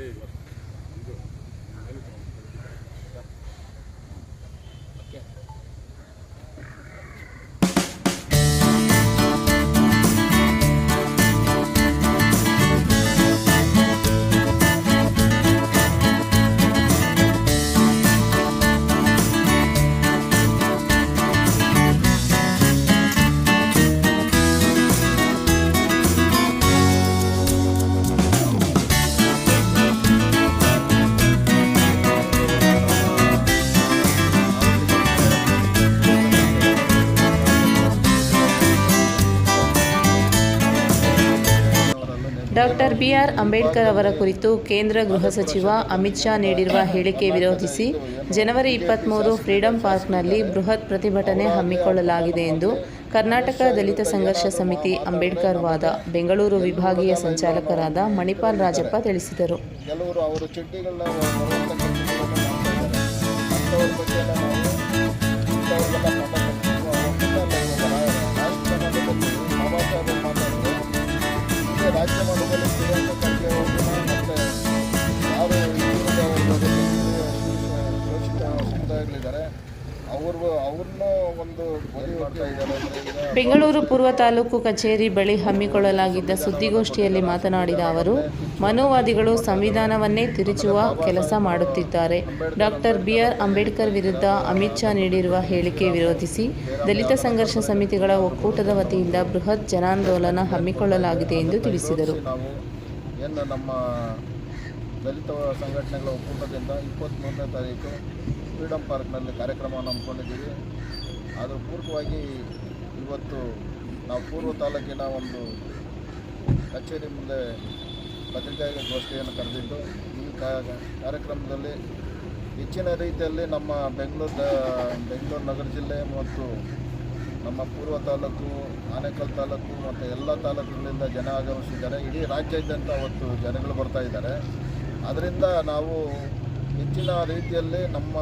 Sí. Doctor B R Ambedkar ಅವರ ಕುರಿತು ಕೇಂದ್ರ ಗೃಹ ಸಚಿವ ಅಮಿತ್ ಶಾ ನೀಡಿರುವ ಹೇಳಿಕೆ ವಿರೋಧಿಸಿ ಜನವರಿ ಇಪ್ಪತ್ತ್ಮೂರು ಫ್ರೀಡಂ ಪಾರ್ಕ್ನಲ್ಲಿ ಬೃಹತ್ ಪ್ರತಿಭಟನೆ ಹಮ್ಮಿಕೊಳ್ಳಲಾಗಿದೆ ಎಂದು ಕರ್ನಾಟಕ ದಲಿತ ಸಂಘರ್ಷ ಸಮಿತಿ ಅಂಬೇಡ್ಕರ್ ವಾದ ಬೆಂಗಳೂರು ವಿಭಾಗೀಯ ಸಂಚಾಲಕರಾದ ಮಣಿಪಾಲ್ ರಾಜಪ್ಪ ತಿಳಿಸಿದರು. ಬೆಂಗಳೂರು ಪೂರ್ವ ತಾಲೂಕು ಕಚೇರಿ ಬಳಿ ಹಮ್ಮಿಕೊಳ್ಳಲಾಗಿದ್ದ ಸುದ್ದಿಗೋಷ್ಠಿಯಲ್ಲಿ ಮಾತನಾಡಿದ ಅವರು ಮನೋವಾದಿಗಳು ಸಂವಿಧಾನವನ್ನೇ ತಿರುಚುವ ಕೆಲಸ ಮಾಡುತ್ತಿದ್ದಾರೆ. ಡಾಕ್ಟರ್ ಬಿಆರ್ ಅಂಬೇಡ್ಕರ್ ವಿರುದ್ಧ ಅಮಿತ್ ಶಾ ನೀಡಿರುವ ಹೇಳಿಕೆ ವಿರೋಧಿಸಿ ದಲಿತ ಸಂಘರ್ಷ ಸಮಿತಿಗಳ ಒಕ್ಕೂಟದ ವತಿಯಿಂದ ಬೃಹತ್ ಜನಾಂದೋಲನ ಹಮ್ಮಿಕೊಳ್ಳಲಾಗಿದೆ ಎಂದು ತಿಳಿಸಿದರು. ನಮ್ಮ ದಲಿತ ಸಂಘಟನೆಗಳ ಒಕ್ಕೂಟದಿಂದ ಇಪ್ಪತ್ತ್ಮೂರನೇ ತಾರೀಕು ಫ್ರೀಡಮ್ ಪಾರ್ಕ್ನಲ್ಲಿ ಕಾರ್ಯಕ್ರಮವನ್ನು ಹಮ್ಮಿಕೊಂಡಿದ್ದೀವಿ. ಅದರ ಪೂರ್ವಕವಾಗಿ ಇವತ್ತು ನಾವು ಪೂರ್ವ ತಾಲೂಕಿನ ಒಂದು ಕಚೇರಿ ಮುಂದೆ ಪತ್ರಿಕಾಗೋಷ್ಠಿಯನ್ನು ಕರೆದಿದ್ದು, ಈ ಕಾರ್ಯಕ್ರಮದಲ್ಲಿ ಹೆಚ್ಚಿನ ರೀತಿಯಲ್ಲಿ ನಮ್ಮ ಬೆಂಗಳೂರು ಬೆಂಗಳೂರು ನಗರ ಜಿಲ್ಲೆ ಮತ್ತು ನಮ್ಮ ಪೂರ್ವ ತಾಲೂಕು, ಆನೇಕಲ್ ತಾಲೂಕು ಮತ್ತು ಎಲ್ಲ ತಾಲೂಕುಗಳಿಂದ ಜನ ಆಗಮಿಸಿದ್ದಾರೆ. ಇಡೀ ರಾಜ್ಯಾದ್ಯಂತ ಅವತ್ತು ಜನಗಳು ಬರ್ತಾ ಇದ್ದಾರೆ. ಅದರಿಂದ ನಾವು ಹೆಚ್ಚಿನ ರೀತಿಯಲ್ಲಿ ನಮ್ಮ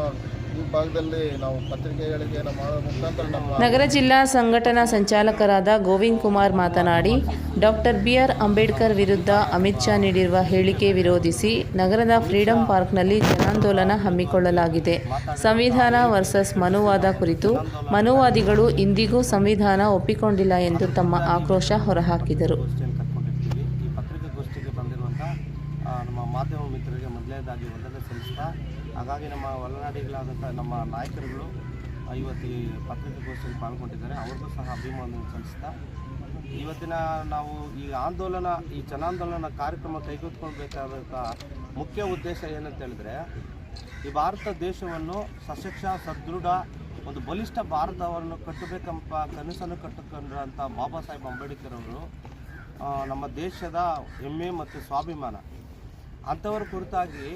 ನಗರ ಜಿಲ್ಲಾ ಸಂಘಟನಾ ಸಂಚಾಲಕರಾದ ಗೋವಿಂದ್ ಕುಮಾರ್ ಮಾತನಾಡಿ, ಡಾಕ್ಟರ್ ಬಿಆರ್ ಅಂಬೇಡ್ಕರ್ ವಿರುದ್ಧ ಅಮಿತ್ ಶಾ ನೀಡಿರುವ ಹೇಳಿಕೆ ವಿರೋಧಿಸಿ ನಗರದ ಫ್ರೀಡಂ ಪಾರ್ಕ್ನಲ್ಲಿ ಜನಾಂದೋಲನ ಹಮ್ಮಿಕೊಳ್ಳಲಾಗಿದೆ. ಸಂವಿಧಾನ ವರ್ಸಸ್ ಮನುವಾದ ಕುರಿತು ಮನುವಾದಿಗಳು ಇಂದಿಗೂ ಸಂವಿಧಾನ ಒಪ್ಪಿಕೊಂಡಿಲ್ಲ ಎಂದು ತಮ್ಮ ಆಕ್ರೋಶ ಹೊರಹಾಕಿದರು. ನಮ್ಮ ಮಾಧ್ಯಮ ಮಿತ್ರರಿಗೆ ಮೊದಲನೇದಾಗಿ ವಂದನೆ ಸಲ್ಲಿಸ್ತಾ, ಹಾಗಾಗಿ ನಮ್ಮ ಒಳನಾಡಿಗಳಾದಂಥ ನಮ್ಮ ನಾಯಕರುಗಳು ಇವತ್ತು ಈ ಪತ್ರಿಕಾಗೋಷ್ಠಿಯಲ್ಲಿ ಪಾಲ್ಗೊಂಡಿದ್ದಾರೆ. ಅವ್ರಿಗೂ ಸಹ ಅಭಿಮಾನ ಸಲ್ಲಿಸ್ತಾ, ಇವತ್ತಿನ ನಾವು ಈ ಆಂದೋಲನ, ಈ ಜನಾಂದೋಲನ ಕಾರ್ಯಕ್ರಮ ಕೈಗೆತ್ತಿಕೊಳ್ಬೇಕಾದಂಥ ಮುಖ್ಯ ಉದ್ದೇಶ ಏನಂತ ಹೇಳಿದ್ರೆ, ಈ ಭಾರತ ದೇಶವನ್ನು ಸಶಕ್ಷ, ಸದೃಢ, ಒಂದು ಬಲಿಷ್ಠ ಭಾರತವನ್ನು ಕಟ್ಟಬೇಕಂಬ ಕನಸನ್ನು ಕಟ್ಟಿಕೊಂಡಂಥ ಬಾಬಾ ಸಾಹೇಬ್ ಅಂಬೇಡ್ಕರ್ ಅವರು ನಮ್ಮ ದೇಶದ ಹೆಮ್ಮೆ ಮತ್ತು ಸ್ವಾಭಿಮಾನ. ಅಂಥವರ ಕುರಿತಾಗಿ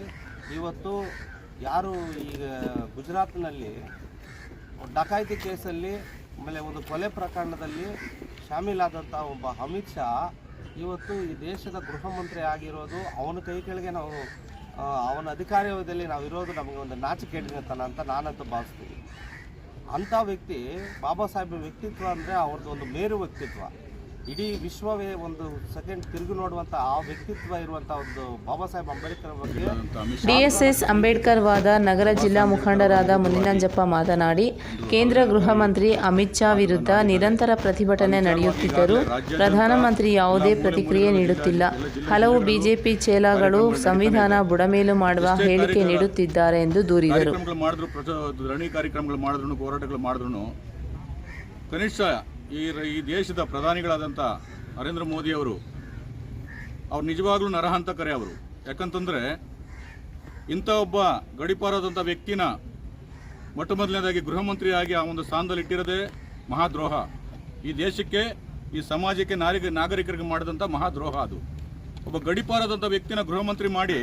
ಇವತ್ತು ಯಾರು ಈಗ ಗುಜರಾತ್ನಲ್ಲಿ ಡಕಾಯಿತಿ ಕೇಸಲ್ಲಿ ಆಮೇಲೆ ಒಂದು ಕೊಲೆ ಪ್ರಕರಣದಲ್ಲಿ ಶಾಮೀಲಾದಂಥ ಒಬ್ಬ ಅಮಿತ್ ಶಾ ಇವತ್ತು ಈ ದೇಶದ ಗೃಹ ಮಂತ್ರಿ ಆಗಿರೋದು, ಅವನ ಕೈ ಕೆಳಗೆ ನಾವು ಅವನ ಅಧಿಕಾರದಲ್ಲಿ ನಾವು ಇರೋದು ನಮಗೆ ಒಂದು ನಾಚಿಕೆಡಿನತನ ಅಂತ ನಾನಂತೂ ಭಾವಿಸ್ತೀನಿ. ಅಂಥ ವ್ಯಕ್ತಿ, ಬಾಬಾ ಸಾಹೇಬ್ ವ್ಯಕ್ತಿತ್ವ ಅಂದರೆ ಅವ್ರದ್ದು ಒಂದು ಮೇರು ವ್ಯಕ್ತಿತ್ವ. ಇಡೀ ವಿಶ್ವವೇ ಒಂದು ಸೆಕೆಂಡ್ ತಿರುಗಿ ನೋಡುವಂಥ ಆ ವ್ಯಕ್ತಿತ್ವ ಇರುವಂತ ಒಂದು ಬಾಬಾ ಸಾಹೇಬ್ ಅಂಬೇಡ್ಕರ್ ಬಗ್ಗೆ ಡಿಎಸ್ಎಸ್ ಅಂಬೇಡ್ಕರ್ ವಾದ ನಗರ ಜಿಲ್ಲಾ ಮುಖಂಡರಾದ ಮುನಿನಂಜಪ್ಪ ಮಾತನಾಡಿ ಕೇಂದ್ರ ಗೃಹ ಮಂತ್ರಿ ಅಮಿತ್ ಶಾ ವಿರುದ್ಧ ನಿರಂತರ ಪ್ರತಿಭಟನೆ ನಡೆಯುತ್ತಿದ್ದರೂ ಪ್ರಧಾನಮಂತ್ರಿ ಯಾವುದೇ ಪ್ರತಿಕ್ರಿಯೆ ನೀಡುತ್ತಿಲ್ಲ. ಹಲವು ಬಿಜೆಪಿ ಚೇಲಾಗಳು ಸಂವಿಧಾನ ಬುಡಮೇಲು ಮಾಡುವ ಹೇಳಿಕೆ ನೀಡುತ್ತಿದ್ದಾರೆ ಎಂದು ದೂರಿದರು. ಕಾರ್ಯಕ್ರಮಗಳು ಮಾಡಿದ್ರು ಪ್ರಚ ಧರಣಿ ಕಾರ್ಯಕ್ರಮಗಳು ಮಾಡಿದ್ರು ಹೋರಾಟಗಳು ಮಾಡಿದ್ರು. ಕನಿಷ್ಠ ಈ ಈ ದೇಶದ ಪ್ರಧಾನಿಗಳಾದಂಥ ನರೇಂದ್ರ ಮೋದಿ ಅವರು ನಿಜವಾಗ್ಲೂ ನರಹಂತಕರೇ ಅವರು. ಯಾಕಂತಂದರೆ, ಇಂಥ ಒಬ್ಬ ಗಡಿಪಾರಾದಂಥ ವ್ಯಕ್ತಿನ ಮೊಟ್ಟ ಮೊದಲನೇದಾಗಿ ಗೃಹ ಮಂತ್ರಿಯಾಗಿ ಆ ಒಂದು ಸ್ಥಾನದಲ್ಲಿ ಇಟ್ಟಿರೋದೇ ಮಹಾದ್ರೋಹ. ಈ ದೇಶಕ್ಕೆ, ಈ ಸಮಾಜಕ್ಕೆ ನಾರಿಗ, ನಾಗರಿಕರಿಗೆ ಮಾಡಿದಂಥ ಮಹಾದ್ರೋಹ ಅದು. ಒಬ್ಬ ಗಡಿಪಾರಾದಂಥ ವ್ಯಕ್ತಿನ ಗೃಹ ಮಂತ್ರಿ ಮಾಡಿ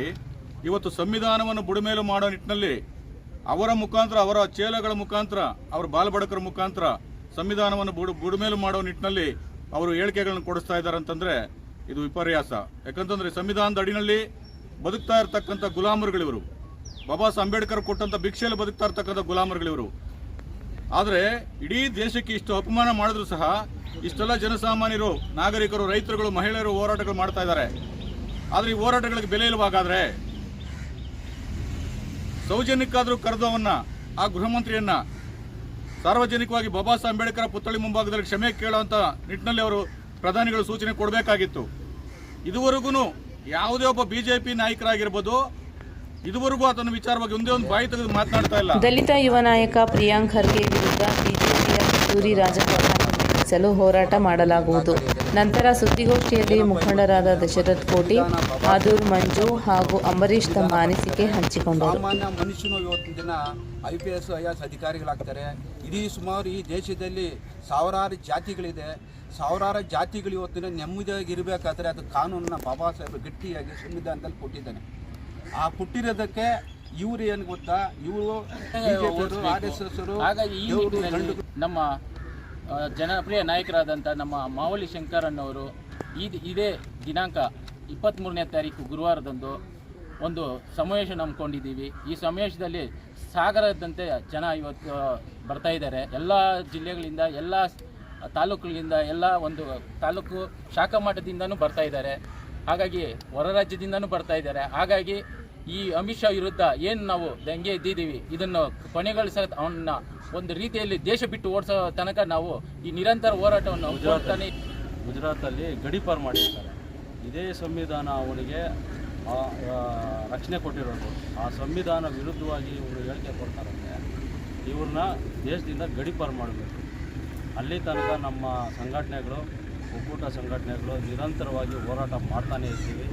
ಇವತ್ತು ಸಂವಿಧಾನವನ್ನು ಬುಡಮೇಲು ಮಾಡೋ ನಿಟ್ಟಿನಲ್ಲಿ ಅವರ ಮುಖಾಂತರ, ಅವರ ಚೇಲಗಳ ಮುಖಾಂತರ, ಅವರ ಬಾಲಬಡಕರ ಮುಖಾಂತರ ಸಂವಿಧಾನವನ್ನು ಬುಡ ಬುಡಮೇಲು ಮಾಡೋ ನಿಟ್ಟಿನಲ್ಲಿ ಅವರು ಹೇಳಿಕೆಗಳನ್ನು ಕೊಡಿಸ್ತಾ ಇದ್ದಾರೆ ಅಂತಂದ್ರೆ ಇದು ವಿಪರ್ಯಾಸ. ಯಾಕಂತಂದ್ರೆ ಸಂವಿಧಾನದ ಅಡಿನಲ್ಲಿ ಬದುಕ್ತಾ ಇರತಕ್ಕಂಥ ಗುಲಾಮರುಗಳಿವರು, ಬಾಬಾ ಅಂಬೇಡ್ಕರ್ ಕೊಟ್ಟಂತ ಭಿಕ್ಷೆಯಲ್ಲಿ ಬದುಕ್ತಾ ಇರ್ತಕ್ಕಂಥ ಗುಲಾಮರುಗಳಿವರು, ಆದರೆ ಇಡೀ ದೇಶಕ್ಕೆ ಇಷ್ಟು ಅಪಮಾನ ಮಾಡಿದ್ರು ಸಹ ಇಷ್ಟೆಲ್ಲ ಜನಸಾಮಾನ್ಯರು, ನಾಗರಿಕರು, ರೈತರುಗಳು, ಮಹಿಳೆಯರು ಹೋರಾಟಗಳು ಮಾಡ್ತಾ ಇದ್ದಾರೆ. ಆದರೆ ಈ ಹೋರಾಟಗಳಿಗೆ ಬೆಲೆ ಇಲ್ವಾಗಾದ್ರೆ ಸೌಜನ್ಯಕ್ಕಾದರೂ ಕರೆದವನ್ನ, ಆ ಗೃಹ ಮಂತ್ರಿಯನ್ನ ಸಾರ್ವಜನಿಕವಾಗಿ ಬಾಬಾ ಸಾಹೇಬ್ ಅಂಬೇಡ್ಕರ್ ಪುತ್ಥಳಿ ಮುಂಭಾಗದಲ್ಲಿ ಕ್ಷಮೆ ಕೇಳುವಂತ ನಿಟ್ಟಿನಲ್ಲಿ ಅವರು ಪ್ರಧಾನಿಗಳು ಸೂಚನೆ ಕೊಡಬೇಕಾಗಿತ್ತು. ಇದುವರೆಗೂ ಯಾವುದೇ ಒಬ್ಬ ಬಿಜೆಪಿ ನಾಯಕರಾಗಿರ್ಬೋದು ಇದುವರೆಗೂ ಅದನ್ನು ವಿಚಾರವಾಗಿ ಒಂದೇ ಒಂದು ಬಾಯಿ ತೆಗೆದು ಮಾತನಾಡ್ತಾ ಇಲ್ಲ. ದಲಿತ ಯುವ ನಾಯಕ ಪ್ರಿಯಾಂಕ್ ಖರ್ಗೆ ವಿರುದ್ಧ ಬಿಜೆಪಿಯ ಕಸ್ತೂರಿ ರಾಜಕಾರಣ ಹೋರಾಟ ಮಾಡಲಾಗುವುದು. ನಂತರ ಸುದ್ದಿಗೋಷ್ಠಿಯಲ್ಲಿ ಮುಖಂಡರಾದ ದಶರಥ್ ಕೋಟಿ ಆದೂರ್ ಮಂಜು ಹಾಗೂ ಅಂಬರೀಶ್ ತಮ್ಮ ಅನಿಸಿಕೆ ಹಂಚಿಕೊಂಡರು. ಸಾಮಾನ್ಯ ಮನುಷ್ಯನು ಇವತ್ತಿನ ದಿನ I P S I S ಅಧಿಕಾರಿಗಳಾಗ್ತಾರೆ. ಇಡೀ ಸುಮಾರು ಈ ದೇಶದಲ್ಲಿ ಸಾವಿರಾರು ಜಾತಿಗಳಿದೆ. ಸಾವಿರಾರು ಜಾತಿಗಳು ಇವತ್ತಿನ ನೆಮ್ಮದಿಯಾಗಿ ಇರಬೇಕಾದ್ರೆ ಅದು ಕಾನೂನನ್ನ ಬಾಬಾ ಸಾಹೇಬ್ ಗಟ್ಟಿಯಾಗಿ ಸಂವಿಧಾನದಲ್ಲಿ ಕೊಟ್ಟಿದ್ದಾನೆ. ಆ ಕೊಟ್ಟಿರೋದಕ್ಕೆ ಇವರು ಏನು ಗೊತ್ತಾ? ಇವರು ಆರ್ ಎಸ್ ಎಸ್ ಹಾಗಾಗಿ ಈ ನಿಟ್ಟಿನಲ್ಲಿ ನಮ್ಮ ಜನಪ್ರಿಯ ನಾಯಕರಾದಂಥ ನಮ್ಮ ಮಾವಳಿ ಶಂಕರಣ್ಣವರು ಈ ಇದೇ ದಿನಾಂಕ ಇಪ್ಪತ್ತ್ಮೂರನೇ ತಾರೀಕು ಗುರುವಾರದಂದು ಒಂದು ಸಮಾವೇಶ ನಂಬ್ಕೊಂಡಿದ್ದೀವಿ ಈ ಸಮಾವೇಶದಲ್ಲಿ ಸಾಗರದಂತೆ ಜನ ಇವತ್ತು ಬರ್ತಾ ಇದ್ದಾರೆ. ಎಲ್ಲ ಜಿಲ್ಲೆಗಳಿಂದ ಎಲ್ಲ ತಾಲೂಕುಗಳಿಂದ ಎಲ್ಲ ಒಂದು ತಾಲೂಕು ಶಾಖಾ ಮಠದಿಂದನೂ ಬರ್ತಾ ಇದ್ದಾರೆ. ಹಾಗಾಗಿ ಹೊರ ರಾಜ್ಯದಿಂದನೂ ಬರ್ತಾ ಇದ್ದಾರೆ. ಹಾಗಾಗಿ ಈ ಅಮಿತ್ ಶಾ ವಿರುದ್ಧ ಏನು ನಾವು ದಂಗೆ ಇದ್ದಿದ್ದೀವಿ ಇದನ್ನು ಕೊನೆಗೊಳಿಸ ಅವನ್ನ ಒಂದು ರೀತಿಯಲ್ಲಿ ದೇಶ ಬಿಟ್ಟು ಓಡಿಸೋ ತನಕ ನಾವು ಈ ನಿರಂತರ ಹೋರಾಟವನ್ನು ಹೋರಾಡ್ತಾನೆ ಗುಜರಾತಲ್ಲಿ ಗಡೀಪಾರು ಮಾಡಿರ್ತಾರೆ. ಇದೇ ಸಂವಿಧಾನ ಅವನಿಗೆ ರಕ್ಷಣೆ ಕೊಟ್ಟಿರೋದು ಆ ಸಂವಿಧಾನ ವಿರುದ್ಧವಾಗಿ ಇವರು ಹೇಳಿಕೆ ಕೊಡ್ತಾರಂತೆ ಇವ್ರನ್ನ ದೇಶದಿಂದ ಗಡಿಪಾರು ಮಾಡಬೇಕು. ಅಲ್ಲಿ ತನಕ ನಮ್ಮ ಸಂಘಟನೆಗಳು, ಒಕ್ಕೂಟ ಸಂಘಟನೆಗಳು ನಿರಂತರವಾಗಿ ಹೋರಾಟ ಮಾಡ್ತಾನೆ ಇರ್ತೀವಿ.